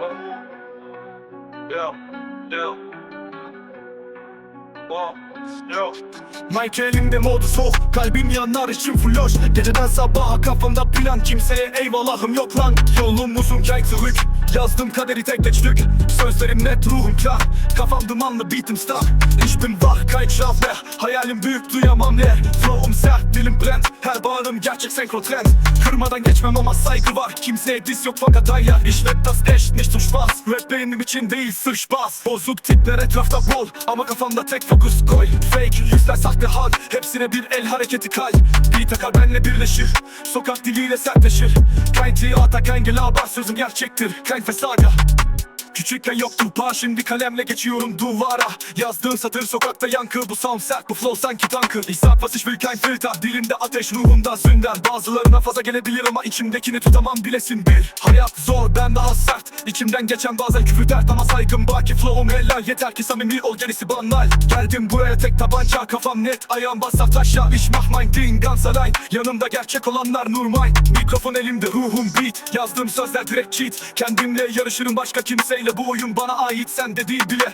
Wow, yeah. Mike elimde modu soğuk Kalbim yanar için floş Geceden sabaha kafamda plan Kimseye eyvallahım yok lan. Yolum uzun kaytılık Yazdım kaderi tek teçlük Sözlerim net ruhum kar Kafam dumanlı beatim Ich bin wach kein Schlafner Hayalim büyük duyamam ne. Flow'um sert dilim brand Her bağırım gerçek senkro trend. Kırmadan geçmem ama saygı var. Kimseye diss yok fakat hayal. Ich werd das echt nicht zum Spaß Rap benim için değil sırf Spaß Bozuk tipler etrafta bol. Ama kafamda tek fokus koy. Fake yüzler sahte hal. Hepsine bir el hareketi kay. Bir takar benle birleşir. Sokak diliyle sertleşir. Kein Theater kein Gelaber Sözüm gerçektir. Kein Versager Küçükken yoktu bağ şimdi kalemle geçiyorum duvara. Yazdığın satır sokakta yankı Bu sound sert bu flow sanki tankı ich will kein Filter Dilimde ateş ruhumda sünder. Bazılarına fazla gelebilir ama içimdekini tutamam bilesin bir. Hayat zor ben daha sert. İçimden geçen bazen küfür dert ama saygım baki Flow'um helal. Yeter ki samimi ol gerisi banal. Geldim buraya tek tabanca kafam net. Ayağım ich mach mein Ding ganz allein Yanımda gerçek olanlar Nurmay Mikrofon elimde ruhum beat. Yazdığım sözler direkt cheat. Kendimle yarışırım başka kimseyle Bu oyun bana ait sen de değil bile